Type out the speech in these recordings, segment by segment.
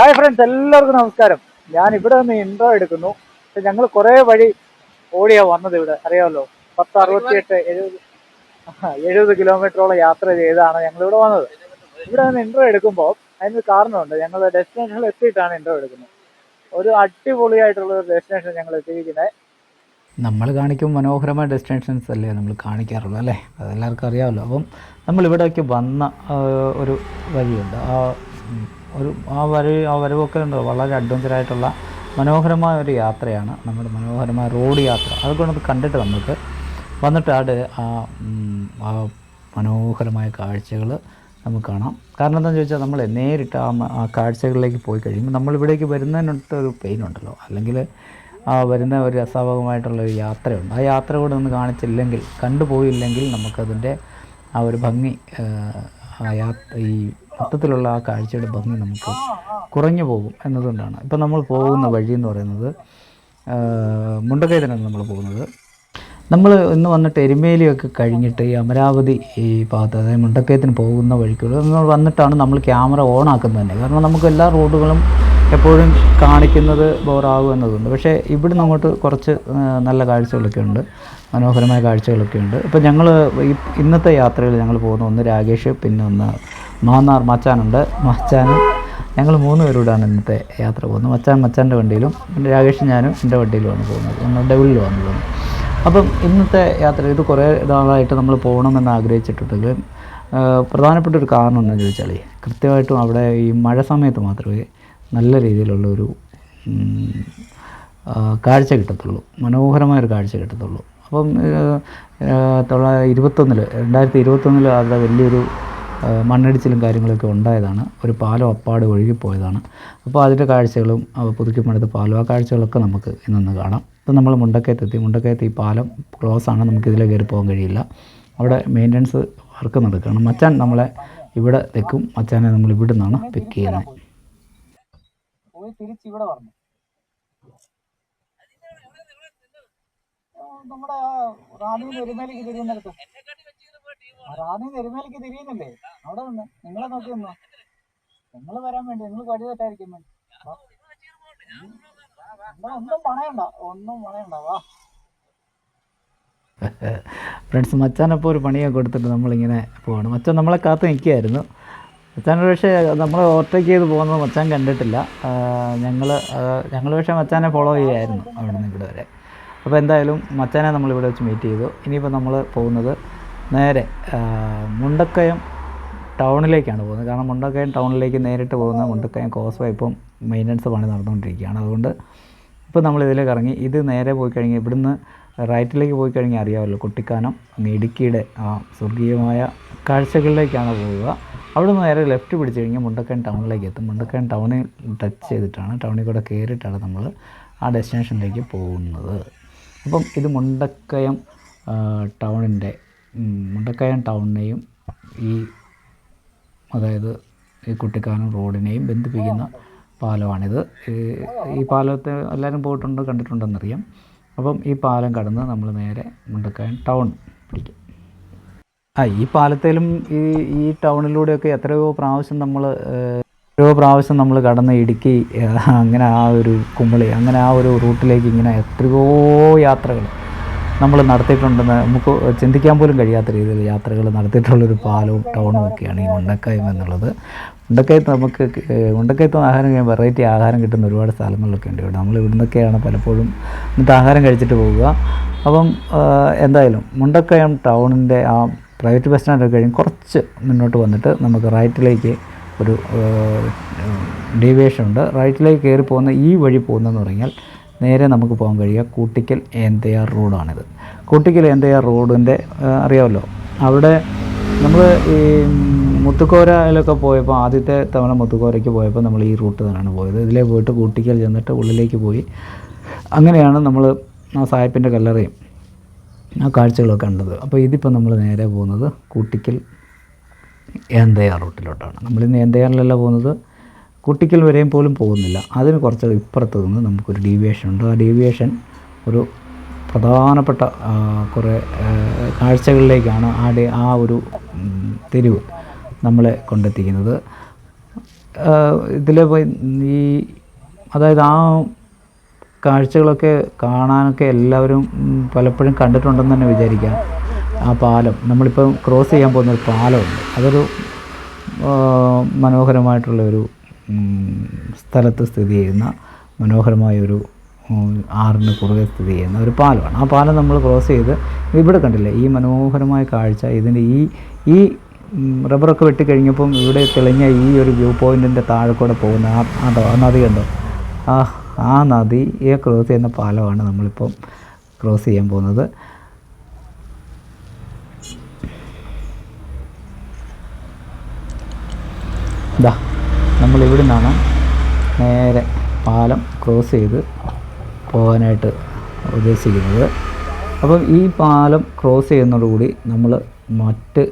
Hi friends എല്ലാവർക്കും നമസ്കാരം. ഞാൻ ഇവിടെ നിന്ന് ഇൻട്രോ എടുക്കുന്നു. ഞങ്ങൾ കുറെ വഴി ഓടിയാ വന്നത് ഇവിടെ അറിയാമല്ലോ? പത്ത് അറുപത്തിയെട്ട് എഴുപത് എഴുപത് കിലോമീറ്ററോളം യാത്ര ചെയ്താണ് ഞങ്ങൾ ഇവിടെ വന്നത്. ഇവിടെ നിന്ന് ഇൻട്രോ എടുക്കുമ്പോൾ അതിന് കാരണമുണ്ട്. ഞങ്ങൾ ഡെസ്റ്റിനേഷനിൽ എത്തിയിട്ടാണ് ഇൻട്രോ എടുക്കുന്നത്. ഒരു അടിപൊളിയായിട്ടുള്ള ഒരു ഡെസ്റ്റിനേഷൻ ഞങ്ങൾ എത്തിയിരിക്കുന്നത്. നമ്മൾ കാണിക്കും മനോഹരമായ ഡെസ്റ്റിനേഷൻസ് അല്ലേ നമ്മൾ കാണിക്കാറുള്ളൂ അല്ലേ? അതെല്ലാവർക്കും അറിയാമല്ലോ. അപ്പം നമ്മൾ ഇവിടേക്ക് വന്ന ഒരു വഴിയുണ്ട്. ആ ഒരു ആ വരവ് ആ വരവൊക്കെ ഉണ്ട്? വളരെ അഡ്വഞ്ചറായിട്ടുള്ള മനോഹരമായ ഒരു യാത്രയാണ് നമ്മുടെ മനോഹരമായ റോഡ് യാത്ര. അതൊക്കെ നമുക്ക് കണ്ടിട്ട് നമുക്ക് വന്നിട്ട് ആട് ആ ആ മനോഹരമായ കാഴ്ചകൾ നമുക്ക് കാണാം. കാരണം എന്താണെന്ന് ചോദിച്ചാൽ നമ്മൾ നേരിട്ട് ആ ആ കാഴ്ചകളിലേക്ക് പോയി കഴിയുമ്പോൾ നമ്മൾ ഇവിടേക്ക് വരുന്നതിനൊട്ട് ഒരു പെയിൻ ഉണ്ടല്ലോ. അല്ലെങ്കിൽ ആ വരുന്ന ഒരു രസാവകമായിട്ടുള്ള ഒരു യാത്രയുണ്ട്. ആ യാത്ര കൂടെ ഒന്ന് കാണിച്ചില്ലെങ്കിൽ കണ്ടുപോയില്ലെങ്കിൽ നമുക്കതിന്റെ ആ ഒരു ഭംഗി ഈ മൊത്തത്തിലുള്ള ആ കാഴ്ചയുടെ ഭംഗി നമുക്ക് കുറഞ്ഞു പോകും എന്നതുകൊണ്ടാണ്. ഇപ്പം നമ്മൾ പോകുന്ന വഴി എന്ന് പറയുന്നത് മുണ്ടക്കയത്തിനാണ് നമ്മൾ പോകുന്നത്. നമ്മൾ ഇന്ന് വന്നിട്ട് എരുമേലിയൊക്കെ കഴിഞ്ഞിട്ട് ഈ അമരാവതി ഈ ഭാഗത്ത് അതായത് മുണ്ടക്കയത്തിന് പോകുന്ന വഴിക്കുള്ള വന്നിട്ടാണ് നമ്മൾ ക്യാമറ ഓൺ ആക്കുന്നത് തന്നെ. കാരണം നമുക്ക് എല്ലാ റോഡുകളും എപ്പോഴും കാണിക്കുന്നത് ബോറാകും എന്നതുണ്ട് പക്ഷേ ഇവിടുന്ന് അങ്ങോട്ട് കുറച്ച് നല്ല കാഴ്ചകളൊക്കെ ഉണ്ട്. മനോഹരമായ കാഴ്ചകളൊക്കെ ഉണ്ട്. ഇപ്പോൾ ഞങ്ങൾ ഇന്നത്തെ യാത്രയിൽ ഞങ്ങൾ പോകുന്ന ഒന്ന് രാകേഷ് പിന്നെ ഒന്ന് മാന്നാർ മച്ചാനുണ്ട്. മച്ചാനും ഞങ്ങൾ മൂന്ന് പേരോടാണ് ഇന്നത്തെ യാത്ര പോകുന്നത്. മച്ചാൻ മച്ചാന്റെ വണ്ടിയിലും രാകേഷ് ഞാനും എന്റെ വണ്ടിയിലുമാണ് പോകുന്നത്. ഒന്ന് ഡബിളിലുമാണ് പോകുന്നത്. അപ്പം ഇന്നത്തെ യാത്ര ഇത് കുറേ നാളായിട്ട് നമ്മൾ പോകണമെന്ന് ആഗ്രഹിച്ചിട്ടുണ്ടെങ്കിൽ പ്രധാനപ്പെട്ട ഒരു കാരണം എന്താണെന്ന് ചോദിച്ചാൽ കൃത്യമായിട്ടും അവിടെ ഈ മഴ സമയത്ത് മാത്രമേ നല്ല രീതിയിലുള്ള ഒരു കാഴ്ച കിട്ടത്തുള്ളൂ. മനോഹരമായൊരു കാഴ്ച കിട്ടത്തുള്ളൂ. അപ്പം തൊള്ള ഇരുപത്തൊന്നിൽ രണ്ടായിരത്തി ഇരുപത്തൊന്നിൽ അവിടെ വലിയൊരു മണ്ണിടിച്ചിലും കാര്യങ്ങളൊക്കെ ഉണ്ടായതാണ്. ഒരു പാലം അപ്പാട് ഒഴുകിപ്പോയതാണ് അപ്പോൾ അതിന്റെ കാഴ്ചകളും പുതുക്കി പണിത പാലം ആ കാഴ്ചകളൊക്കെ നമുക്ക് ഇന്നൊന്ന് കാണാം. ഇപ്പം നമ്മൾ മുണ്ടക്കയത്തെത്തി മുണ്ടക്കയത്ത് ഈ പാലം ക്ലോസ് ആണ്. നമുക്ക് ഇതിലെ കയറി പോകാൻ കഴിയില്ല. അവിടെ മെയിന്റനൻസ് വർക്ക് നടക്കുകയാണ്. മച്ചാൻ നമ്മളെ ഇവിടെ നിൽക്കും മച്ചാനെ നമ്മൾ ഇവിടെ നിന്നാണ് പിക്ക് ചെയ്യുന്നത് ഇവിടെ വന്നു നമ്മുടെ ആ റാലി ഒരുമേലേക്ക് തിരിയുന്നിടത്ത്. ആ റാന്നിന്ന് എരുമേലിക്ക് തിരിയുന്നില്ലേ? അവിടെ നിന്ന്. നിങ്ങളെ നോക്കി നിന്നോ. നിങ്ങൾ വരാൻ വേണ്ടി നിങ്ങൾ പടി തെറ്റായിരിക്കും വേണ്ടി. ഒന്നും പണയണ്ട. ഒന്നും പണയണ്ട. വാ. ഫ്രണ്ട്സ് മച്ചാനപ്പോൾ ഒരു പണിയൊക്കെ കൊടുത്തിട്ട് നമ്മളിങ്ങനെ പോവാണ്. മച്ചാൻ നമ്മളെ കാത്തു നിൽക്കുകയായിരുന്നു. മച്ചാൻ പക്ഷേ നമ്മൾ ഓവർടേക്ക് ചെയ്ത് പോകുന്നത് മച്ചാൻ കണ്ടിട്ടില്ല. ഞങ്ങൾ ഞങ്ങൾ പക്ഷേ മച്ചാനെ ഫോളോ ചെയ്യുമായിരുന്നു അവിടെ നിന്ന് ഇവിടെ വരെ അപ്പോൾ എന്തായാലും മച്ചാനെ നമ്മൾ ഇവിടെ വെച്ച് മീറ്റ് ചെയ്തു. ഇനിയിപ്പോൾ നമ്മൾ പോകുന്നത് നേരെ മുണ്ടക്കയം ടൗണിലേക്കാണ് പോകുന്നത്. കാരണം മുണ്ടക്കയം ടൗണിലേക്ക് നേരിട്ട് പോകുന്ന മുണ്ടക്കയം കോസ്വേ ഇപ്പം മെയിന്റനൻസ് പണി നടന്നുകൊണ്ടിരിക്കുകയാണ്. അതുകൊണ്ട് ഇപ്പോൾ നമ്മൾ ഇതിൽ ഇറങ്ങി ഇത് നേരെ പോയി കഴിഞ്ഞ് ഇവിടുന്ന് റൈറ്റിലേക്ക് പോയി കഴിഞ്ഞാൽ അറിയാമല്ലോ കുട്ടിക്കാനം അങ്ങ് ഇടുക്കിയുടെ ആ സ്വർഗീയമായ കാഴ്ചകളിലേക്കാണ് പോവുക. അവിടെ നിന്ന് നേരെ ലെഫ്റ്റ് പിടിച്ച് കഴിഞ്ഞാൽ മുണ്ടക്കയം ടൗണിലേക്ക് എത്തും. മുണ്ടക്കയം ടൗണിൽ ടച്ച് ചെയ്തിട്ടാണ് ടൗണിൽ കൂടെ കയറിയിട്ടാണ് നമ്മൾ ആ ഡെസ്റ്റിനേഷനിലേക്ക് പോകുന്നത്. അപ്പം ഇത് മുണ്ടക്കയം ടൗണിന്റെ മുണ്ടക്കയം ടൗണിനെയും ഈ അതായത് ഈ കുട്ടിക്കാനം റോഡിനെയും ബന്ധിപ്പിക്കുന്ന പാലമാണിത്. ഈ- പാലത്തെ എല്ലാവരും പോയിട്ടുണ്ട് കണ്ടിട്ടുണ്ടെന്നറിയാം. അപ്പം ഈ പാലം കടന്ന് നമ്മൾ നേരെ മുണ്ടക്കയം ടൗൺ പിടിക്കും. ആ ഈ പാലത്തിലും ഈ ഈ ടൗണിലൂടെയൊക്കെ എത്രയോ പ്രാവശ്യം നമ്മൾ എത്രയോ പ്രാവശ്യം നമ്മൾ കടന്ന് ഇടുക്കി അങ്ങനെ ആ ഒരു കുമ്പളി അങ്ങനെ ആ ഒരു റൂട്ടിലേക്ക് ഇങ്ങനെ എത്രയോ യാത്രകൾ നമ്മൾ നടത്തിയിട്ടുണ്ടെന്ന് നമുക്ക് ചിന്തിക്കാൻ പോലും കഴിയാത്ത രീതിയിൽ യാത്രകൾ നടത്തിയിട്ടുള്ളൊരു പാലവും ടൗണും ഒക്കെയാണ് ഈ മുണ്ടക്കയം എന്നുള്ളത്. മുണ്ടക്കയത്ത് നമുക്ക് മുണ്ടക്കയത്ത് ആഹാരം വെറൈറ്റി ആഹാരം കിട്ടുന്ന ഒരുപാട് സ്ഥലങ്ങളിലൊക്കെ ഉണ്ട് ഇവിടെ. നമ്മൾ ഇവിടുന്നൊക്കെയാണ് പലപ്പോഴും ഇന്നത്തെ ആഹാരം കഴിച്ചിട്ട് പോവുക. അപ്പം എന്തായാലും മുണ്ടക്കയം ടൗണിന്റെ ആ പ്രൈവറ്റ് ബസ് സ്റ്റാൻഡൊക്കെ കഴിഞ്ഞ് കുറച്ച് മുന്നോട്ട് വന്നിട്ട് നമുക്ക് റൈറ്റിലേക്ക് ഒരു ഡീവിയേഷൻ ഉണ്ട്. റൈറ്റിലേക്ക് കയറി പോകുന്ന ഈ വഴി പോകുന്നതെന്ന് പറഞ്ഞാൽ നേരെ നമുക്ക് പോകാൻ കഴിയുക കൂട്ടിക്കൽ ഏന്തയാർ റോഡാണിത്. കൂട്ടിക്കൽ ഏന്തയാർ റോഡിന്റെ അറിയാമല്ലോ. അവിടെ നമ്മൾ ഈ മുത്തുക്കോരയിലൊക്കെ പോയപ്പോൾ ആദ്യത്തെ തവണ മുത്തുക്കോരയ്ക്ക് പോയപ്പോൾ നമ്മൾ ഈ റൂട്ട് തന്നെയാണ് പോയത്. ഇതിലേ പോയിട്ട് കൂട്ടിക്കൽ ചെന്നിട്ട് ഉള്ളിലേക്ക് പോയി. അങ്ങനെയാണ് നമ്മൾ ആ സായപ്പിന്റെ കല്ലറയും ആ കാഴ്ചകളൊക്കെ കണ്ടത്. അപ്പോൾ ഇതിപ്പോൾ നമ്മൾ നേരെ പോകുന്നത് കൂട്ടിക്കൽ ഏന്തയാർ റൂട്ടിലോട്ടാണ്. നമ്മളിന്ന് ഏന്തയാറിലല്ല പോകുന്നത് കുട്ടിക്കൽ വരെയും പോലും പോകുന്നില്ല. അതിന് കുറച്ച് ഇപ്പുറത്ത് നിന്ന് നമുക്കൊരു ഡീവിയേഷൻ ഉണ്ട്. ആ ഡീവിയേഷൻ ഒരു പ്രധാനപ്പെട്ട കുറേ കാഴ്ചകളിലേക്കാണ് ആ ഡേ ആ ഒരു തെരുവ് നമ്മളെ കൊണ്ടെത്തിക്കുന്നത്. ഇതിൽ പോയി ഈ അതായത് ആ കാഴ്ചകളൊക്കെ കാണാനൊക്കെ എല്ലാവരും പലപ്പോഴും കണ്ടിട്ടുണ്ടെന്ന് തന്നെ വിചാരിക്കാം. ആ പാലം നമ്മളിപ്പം ക്രോസ് ചെയ്യാൻ പോകുന്ന ഒരു പാലമുണ്ട്. അതൊരു മനോഹരമായിട്ടുള്ള ഒരു സ്ഥലത്ത് സ്ഥിതി ചെയ്യുന്ന മനോഹരമായ ഒരു ഉം, ആറിന് കുറുകെ സ്ഥിതി ചെയ്യുന്ന ഒരു പാലമാണ്. ആ പാലം നമ്മൾ ക്രോസ് ചെയ്ത് ഇവിടെ കണ്ടില്ലേ ഈ മനോഹരമായ കാഴ്ച ഇതിന്റെ ഈ ഈ റബ്ബറൊക്കെ വെട്ടിക്കഴിഞ്ഞപ്പം ഇവിടെ തെളിഞ്ഞ ഈ ഒരു വ്യൂ പോയിന്റിന്റെ താഴെ കൂടെ പോകുന്ന ആ ആ നദി കണ്ടോ? ആ ആ നദിയെ ക്രോസ് ചെയ്യുന്ന പാലമാണ് നമ്മളിപ്പം ക്രോസ് ചെയ്യാൻ പോകുന്നത്. ഇതാ നമ്മൾ ഇവിടെ നിന്നാണ് നേരെ പാലം ക്രോസ് ചെയ്ത് പോകാനായിട്ട് ഉദ്ദേശിക്കുന്നത്. അപ്പം ഈ പാലം ക്രോസ് ചെയ്യുന്നതോടുകൂടി നമ്മൾ മറ്റ്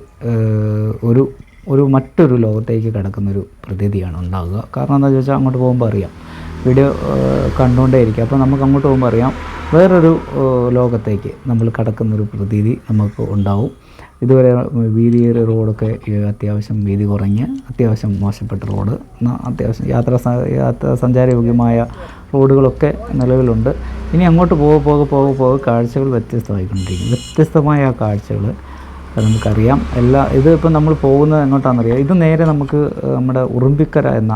ഒരു ഒരു മറ്റൊരു ലോകത്തേക്ക് കിടക്കുന്നൊരു പ്രതീതിയാണ് ഉണ്ടാകുക കാരണം എന്താണെന്ന് ചോദിച്ചാൽ അങ്ങോട്ട് പോകുമ്പോൾ അറിയാം. വീഡിയോ ഏഹ്, കണ്ടുകൊണ്ടേ ഇരിക്കുക അപ്പോൾ നമുക്ക് അങ്ങോട്ട് പോകുമ്പോൾ അറിയാം വേറൊരു ലോകത്തേക്ക് നമ്മൾ കടക്കുന്നൊരു പ്രതീതി നമുക്ക് ഉണ്ടാവും. ഇതുവരെ വീതിയേറിയ റോഡൊക്കെ അത്യാവശ്യം വീതി കുറഞ്ഞ് അത്യാവശ്യം മോശപ്പെട്ട റോഡ്. അത്യാവശ്യം യാത്ര യാത്രാ സഞ്ചാരയോഗ്യമായ റോഡുകളൊക്കെ നിലവിലുണ്ട്. ഇനി അങ്ങോട്ട് പോകെ പോകെ പോകെ പോകെ കാഴ്ചകൾ വ്യത്യസ്തമായിക്കൊണ്ടിരിക്കും വ്യത്യസ്തമായ ആ കാഴ്ചകൾ നമുക്കറിയാം. എല്ലാ ഇത് നമ്മൾ പോകുന്നത് എങ്ങോട്ടാണെന്നറിയാം. ഇത് നേരെ നമുക്ക് നമ്മുടെ ഉറുമ്പിക്കര എന്ന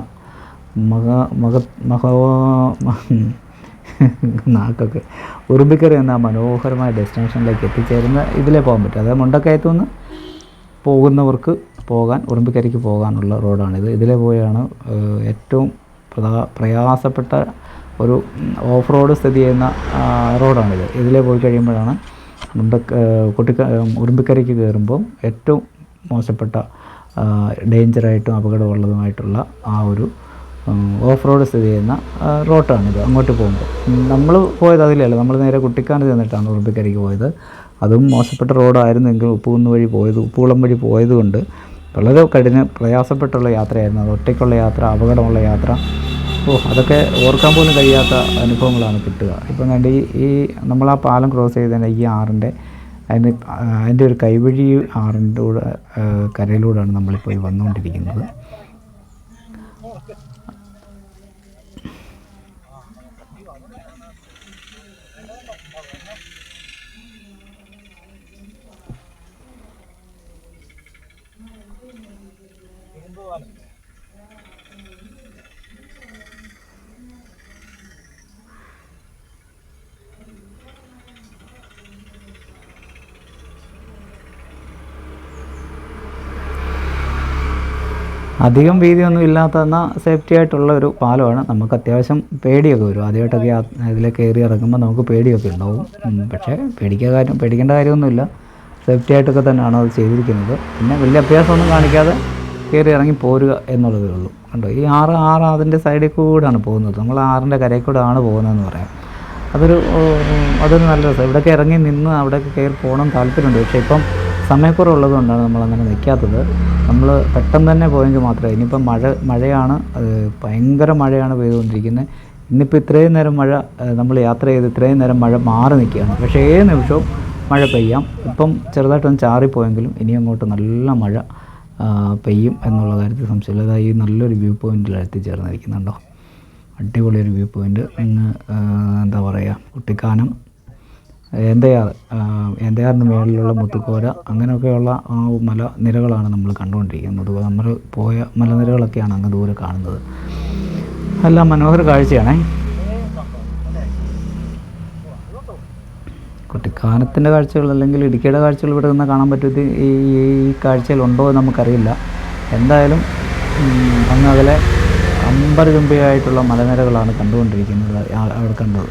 മഹ മഹ മഹോ നാക്കൊക്കെ. ഉറുമ്പിക്കറി എന്ന മനോഹരമായ ഡെസ്റ്റിനേഷനിലേക്ക് എത്തിച്ചേരുന്ന ഇതിലേ പോകാൻ പറ്റും. അതായത് മുണ്ടക്കയത്തു നിന്ന് പോകുന്നവർക്ക് പോകാൻ ഉറുമ്പിക്കരയ്ക്ക് പോകാനുള്ള റോഡാണിത്. ഇതിലെ പോയാണ് ഏറ്റവും പ്രയാസപ്പെട്ട ഒരു ഓഫ് റോഡ് സ്ഥിതി ചെയ്യുന്ന റോഡാണിത്. ഇതിലെ പോയി കഴിയുമ്പോഴാണ് മുണ്ടക്ക കുട്ടിക്ക ഉറുമ്പിക്കരയ്ക്ക് കയറുമ്പം ഏറ്റവും മോശപ്പെട്ട ഡേഞ്ചറായിട്ടും അപകടമുള്ളതുമായിട്ടുള്ള ആ ഒരു ഓഫ് റോഡ് സ്ഥിതി ചെയ്യുന്ന റോട്ടാണിത് അങ്ങോട്ട് പോകുമ്പോൾ. നമ്മൾ പോയത് അതിലല്ല നമ്മൾ നേരെ കുട്ടിക്കാനം ചെന്നിട്ടാണ് ഉറുമ്പിക്കരയ്ക്ക് പോയത്. അതും മോശപ്പെട്ട റോഡായിരുന്നെങ്കിൽ ഉപ്പുകുന്ന് വഴി പോയത് ഉപ്പുകുളം വഴി പോയതുകൊണ്ട് വളരെ കഠിന പ്രയാസപ്പെട്ടുള്ള യാത്രയായിരുന്നു. അത് ഒറ്റയ്ക്കുള്ള യാത്ര അപകടമുള്ള യാത്ര. ഓ അതൊക്കെ ഓർക്കാൻ പോലും കഴിയാത്ത അനുഭവങ്ങളാണ് കിട്ടുക. ഇപ്പം കണ്ട് ഈ ഈ നമ്മൾ ആ പാലം ക്രോസ് ചെയ്തതിന്റെ ഈ ആറിന്റെ അതിന് അതിന്റെ ഒരു കൈവഴി ആറിന്റെ കൂടെ കരയിലൂടെയാണ് നമ്മളിപ്പോൾ ഈ വന്നുകൊണ്ടിരിക്കുന്നത്. അധികം വീതിയൊന്നും ഇല്ലാത്ത എന്നാൽ സേഫ്റ്റി ആയിട്ടുള്ള ഒരു പാലമാണ്. നമുക്ക് അത്യാവശ്യം പേടിയൊക്കെ വരും. ആദ്യമായിട്ടൊക്കെ ഇതിൽ കയറി ഇറങ്ങുമ്പോൾ നമുക്ക് പേടിയൊക്കെ ഉണ്ടാവും. പക്ഷേ പേടിക്കുക കാര്യം പേടിക്കേണ്ട കാര്യമൊന്നുമില്ല. സേഫ്റ്റി ആയിട്ടൊക്കെ തന്നെയാണ് അത് ചെയ്തിരിക്കുന്നത്. പിന്നെ വലിയ അഭ്യാസമൊന്നും കാണിക്കാതെ കയറി ഇറങ്ങി പോരുക എന്നുള്ളതേ ഉള്ളൂ. കണ്ടോ? ഈ ആറ് ആറ് അതിന്റെ സൈഡിൽ കൂടെയാണ് പോകുന്നത്. നമ്മൾ ആറിന്റെ കരയിൽ കൂടെ ആണ് പോകുന്നതെന്ന് പറയാം. അതൊരു അതൊരു നല്ല രസം. ഇവിടെയൊക്കെ ഇറങ്ങി നിന്ന് അവിടെയൊക്കെ കയറി പോകണം താല്പര്യമുണ്ട്. പക്ഷേ ഇപ്പം സമയക്കുറവുള്ളത് കൊണ്ടാണ് നമ്മളങ്ങനെ നിൽക്കാത്തത്. നമ്മൾ പെട്ടെന്ന് തന്നെ പോയെങ്കിൽ മാത്രമേ ഇനിയിപ്പം മഴ മഴയാണ് ഭയങ്കര മഴയാണ് പെയ്തുകൊണ്ടിരിക്കുന്നത്. ഇന്നിപ്പോൾ ഇത്രയും നേരം മഴ നമ്മൾ യാത്ര ചെയ്ത് ഇത്രയും നേരം മഴ മാറി നിൽക്കുകയാണ്. പക്ഷേ ഏത് നിമിഷവും മഴ പെയ്യാം. ഇപ്പം ചെറുതായിട്ടൊന്ന് ചാറിപ്പോയെങ്കിലും ഇനി അങ്ങോട്ട് നല്ല മഴ പെയ്യും എന്നുള്ള കാര്യത്തിൽ സംശയമില്ല. അതായത് ഈ നല്ലൊരു വ്യൂ പോയിന്റിൽ എത്തിച്ചേർന്നിരിക്കുന്നുണ്ടോ? അടിപൊളിയൊരു വ്യൂ പോയിന്റ്. ഇന്ന് എന്താ പറയുക കുട്ടിക്കാനം എന്തയാർ എന്തയാറിന് മുകളിലുള്ള മുത്തുക്കോര അങ്ങനെയൊക്കെയുള്ള ആ മല നിരകളാണ് നമ്മൾ കണ്ടുകൊണ്ടിരിക്കുന്നത്. നമ്മൾ പോയ മലനിരകളൊക്കെയാണ് അങ്ങ് ദൂരെ കാണുന്നത്. എല്ലാം മനോഹര കാഴ്ചയാണേ. കുട്ടിക്കാനത്തിന്റെ കാഴ്ചകൾ അല്ലെങ്കിൽ ഇടുക്കിയുടെ കാഴ്ചകൾ ഇവിടെ നിന്ന് കാണാൻ പറ്റുന്നത് ഈ ഈ കാഴ്ചയിലുണ്ടോ എന്ന് നമുക്കറിയില്ല. എന്തായാലും അങ്ങകലെ അമ്പരചുംബിയായിട്ടുള്ള മലനിരകളാണ് കണ്ടുകൊണ്ടിരിക്കുന്നത് അവിടെ കണ്ടത്.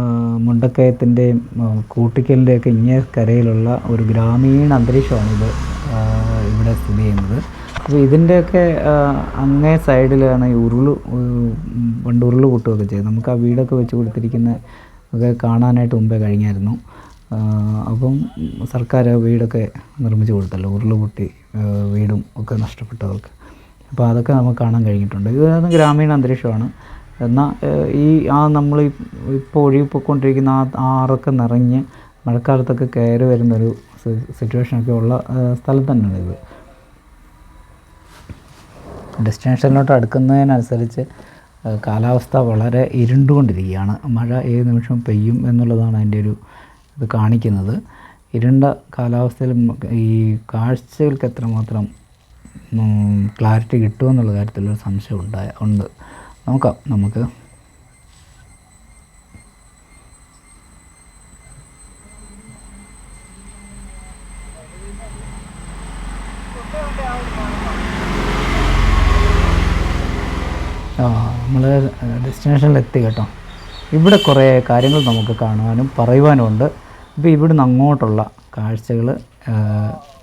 മുണ്ടക്കയത്തിന്റെയും കൂട്ടിക്കലിന്റെയൊക്കെ ഇങ്ങേ കരയിലുള്ള ഒരു ഗ്രാമീണ അന്തരീക്ഷമാണിത് ഇവിടെ സ്ഥിതി ചെയ്യുന്നത്. അപ്പോൾ ഇതിന്റെയൊക്കെ അങ്ങേ സൈഡിലാണ് ഈ ഉരുൾ പണ്ട് ഉരുൾ കൂട്ടുകയൊക്കെ ചെയ്തത്. നമുക്ക് ആ വീടൊക്കെ വെച്ച് കൊടുത്തിരിക്കുന്ന ഒക്കെ കാണാനായിട്ട് മുമ്പേ കഴിഞ്ഞായിരുന്നു. അപ്പം സർക്കാർ വീടൊക്കെ നിർമ്മിച്ച് കൊടുത്തല്ലോ ഉരുൾ പൊട്ടി വീടും ഒക്കെ നഷ്ടപ്പെട്ടവർക്ക്. അപ്പോൾ അതൊക്കെ നമുക്ക് കാണാൻ കഴിഞ്ഞിട്ടുണ്ട്. ഇത് ഗ്രാമീണ അന്തരീക്ഷമാണ്. എന്നാൽ ഈ ആ നമ്മൾ ഇപ്പോൾ ഒഴുകിപ്പോയിക്കൊണ്ടിരിക്കുന്ന ആ ആറൊക്കെ നിറഞ്ഞ് മഴക്കാലത്തൊക്കെ കയറി വരുന്നൊരു സിറ്റുവേഷനൊക്കെ ഉള്ള സ്ഥലം തന്നെയാണ് ഇത്. ഡെസ്റ്റിനേഷനിലോട്ട് അടുക്കുന്നതിനനുസരിച്ച് കാലാവസ്ഥ വളരെ ഇരുണ്ടുകൊണ്ടിരിക്കുകയാണ്. മഴ ഏത് നിമിഷം പെയ്യും എന്നുള്ളതാണ് അതിന്റെ ഒരു ഇത് കാണിക്കുന്നത്. ഇരുണ്ട കാലാവസ്ഥയിൽ ഈ കാഴ്ചകൾക്ക് എത്രമാത്രം ക്ലാരിറ്റി കിട്ടുമെന്നുള്ള കാര്യത്തിലൊരു സംശയം ഉണ്ടായ ഉണ്ട്. നോക്കാം നമുക്ക്. നമ്മൾ ഡെസ്റ്റിനേഷനിൽ എത്തി കേട്ടോ. ഇവിടെ കുറേ കാര്യങ്ങൾ നമുക്ക് കാണുവാനും പറയുവാനും ഉണ്ട്. ഇപ്പോൾ ഇവിടുന്ന് അങ്ങോട്ടുള്ള കാഴ്ചകൾ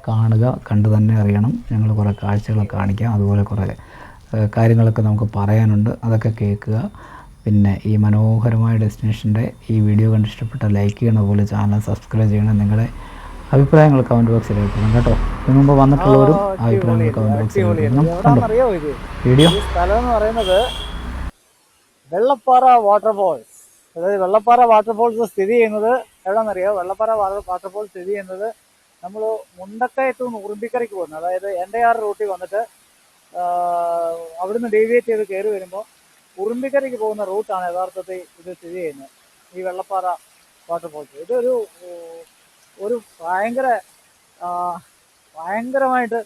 കാണുക കണ്ടു തന്നെ അറിയണം. ഞങ്ങൾ കുറേ കാഴ്ചകൾ കാണിക്കാം. അതുപോലെ കുറേ കാര്യങ്ങളൊക്കെ നമുക്ക് പറയാനുണ്ട്. അതൊക്കെ കേൾക്കുക. പിന്നെ ഈ മനോഹരമായ ഡെസ്റ്റിനേഷന്റെ ഈ വീഡിയോ കണ്ട് ഇഷ്ടപ്പെട്ട ലൈക്ക് ചെയ്യണ പോലെ ചാനൽ സബ്സ്ക്രൈബ് ചെയ്യണം. നിങ്ങളുടെ അഭിപ്രായങ്ങൾ കമന്റ് ബോക്സിൽ എഴുതണം കേട്ടോ. ഇതിനു മുമ്പ് വന്നിട്ടുള്ളവരും അഭിപ്രായങ്ങൾ കമന്റ് ബോക്സിൽ എഴുതണം വീഡിയോ? സ്ഥലം എന്ന് പറയുന്നത് വെള്ളപ്പാറ വാട്ടർഫോൾസ്. അതായത് വെള്ളപ്പാറ വാട്ടർഫോൾസ് സ്ഥിതി ചെയ്യുന്നത് എവിടെന്നറിയോ വെള്ളപ്പാറ വാട്ടർഫോൾസ് സ്ഥിതി ചെയ്യുന്നത് നമ്മൾ മുണ്ടക്കയത്തു നിന്ന് ഉറുമ്പിക്കരയ്ക്ക് പോകുന്നത് അതായത് എന്റെ ആർ റൂട്ടിൽ വന്നിട്ട് അവിടുന്ന് ഡീവിയേറ്റ് ചെയ്ത് കയറി വരുമ്പോൾ ഉറുമ്പിക്കരയ്ക്ക് പോകുന്ന റൂട്ടാണ് യഥാർത്ഥത്തിൽ ഇത് സ്ഥിതി ചെയ്യുന്നത്. ഈ വെള്ളപ്പാറ വാട്ടർഫോൾസ് ഇതൊരു ഒരു ഭയങ്കര ഭയങ്കരമായിട്ട്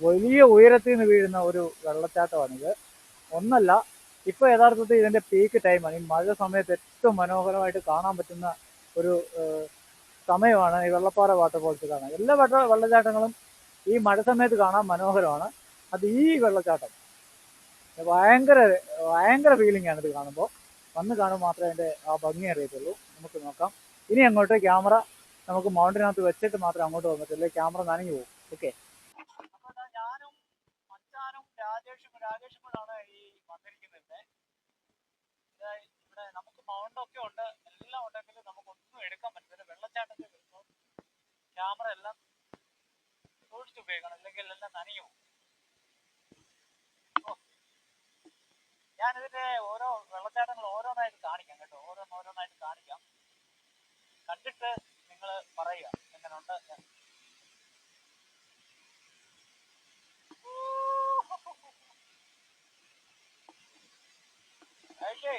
വലിയ ഉയരത്തിൽ നിന്ന് വീഴുന്ന ഒരു വെള്ളച്ചാട്ടമാണിത് ഒന്നല്ല ഇപ്പോൾ യഥാർത്ഥത്തിൽ ഇതിന്റെ പീക്ക് ടൈമാണ് ഈ മഴ സമയത്ത് ഏറ്റവും മനോഹരമായിട്ട് കാണാൻ പറ്റുന്ന ഒരു സമയമാണ് ഈ വെള്ളപ്പാറ വാട്ടർഫോൾസ് കാണാൻ. എല്ലാ വെള്ള വെള്ളച്ചാട്ടങ്ങളും ഈ മഴ സമയത്ത് കാണാൻ മനോഹരമാണ്. അത് ഈ വെള്ളച്ചാട്ടം. ഭയങ്കര ഭയങ്കര ഫീലിംഗ് ആണ് ഇത് കാണുമ്പോൾ. വന്ന് കാണുമ്പോൾ മാത്രമേ അതിന്റെ ആ ഭംഗി അറിയത്തുള്ളൂ. നമുക്ക് നോക്കാം. ഇനി അങ്ങോട്ട് ക്യാമറ നമുക്ക് മൗണ്ടിനകത്ത് വെച്ചിട്ട് മാത്രം അങ്ങോട്ട് വന്നിട്ടില്ല? ക്യാമറ നനഞ്ഞു പോകും. ഓക്കെ. ഞാനും രാജേഷും ഇവിടെ നമുക്ക് ഉണ്ട്. എല്ലാം ഉണ്ടെങ്കിലും നമുക്കൊന്നും എടുക്കാൻ പറ്റില്ല. വെള്ളച്ചാട്ടത്തിൽ ക്യാമറ എല്ലാം സൂക്ഷിച്ച് ഉപയോഗിക്കണം. അല്ലെങ്കിൽ എല്ലാം നനയും ഞാനിതിന്റെ ഓരോ വെള്ളച്ചാട്ടങ്ങൾ ഓരോന്നായിട്ട് കാണിക്കാം കേട്ടോ. ഓരോന്ന് ഓരോന്നായിട്ട് കാണിക്കാം. കണ്ടിട്ട് നിങ്ങൾ പറയുക എങ്ങനെയുണ്ട്. Okay.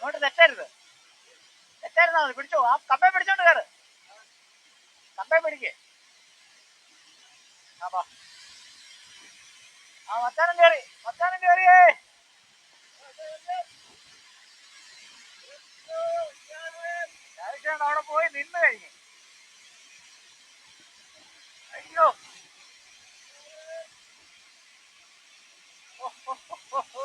ഇങ്ങോട്ട് തെറ്റരുത്. തെറ്റായിരുന്നാ മതി. പിടിച്ചോ. ആ കമ്പേ പിടിച്ചോണ്ട് കയറ് കമ്പേ പിടിക്കേ. ആ മത്താനം കയറി മച്ചാനം കയറിയേ അവിടെ പോയി നിന്ന് കഴിഞ്ഞു. അയ്യോ. ഓ, ഓ, ഓ, ഓ,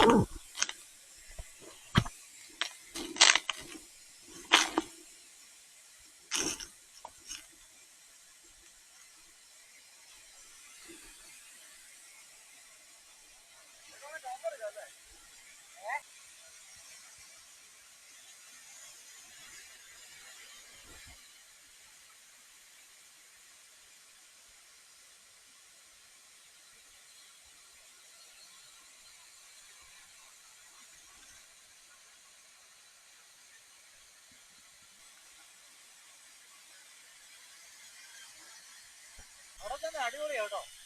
Oh. ഓ.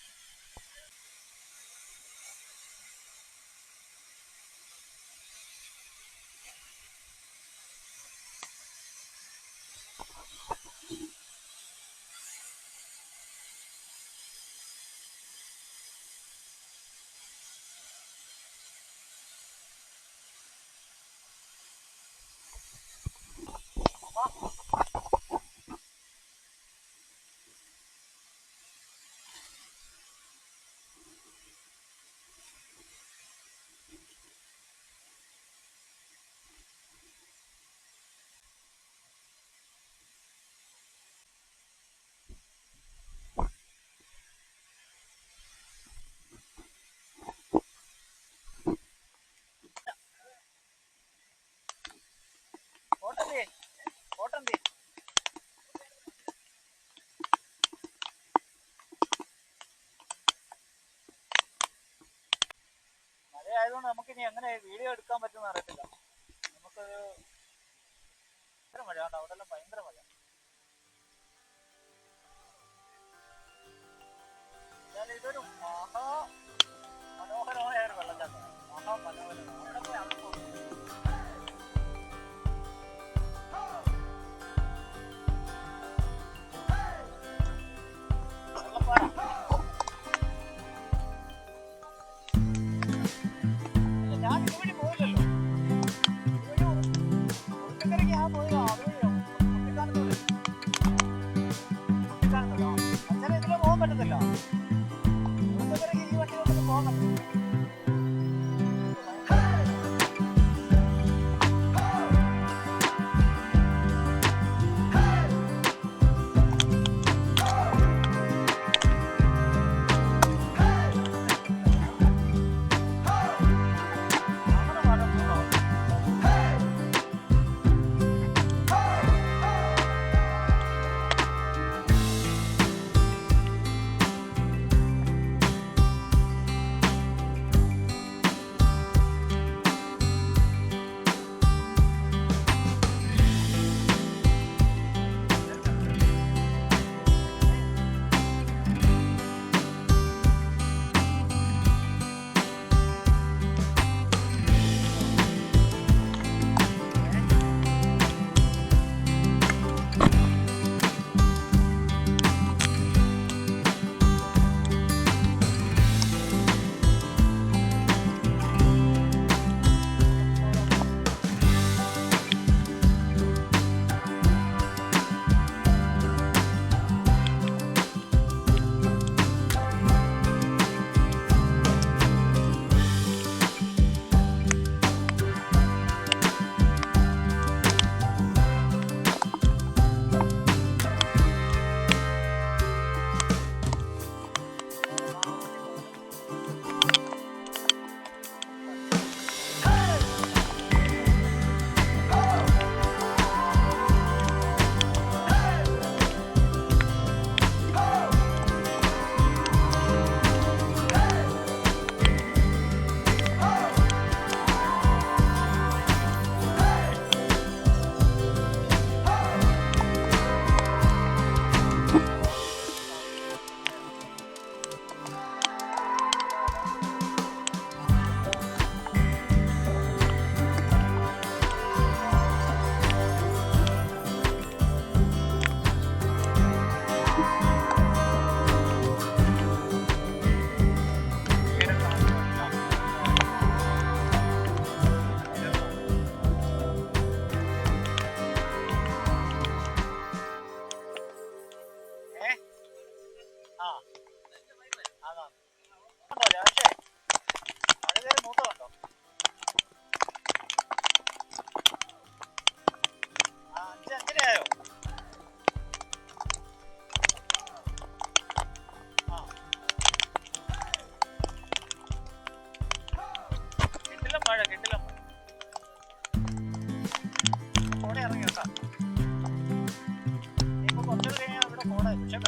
Oh, കുറച്ചു കഴിഞ്ഞാൽ ഇവിടെ കോടായി പക്ഷെ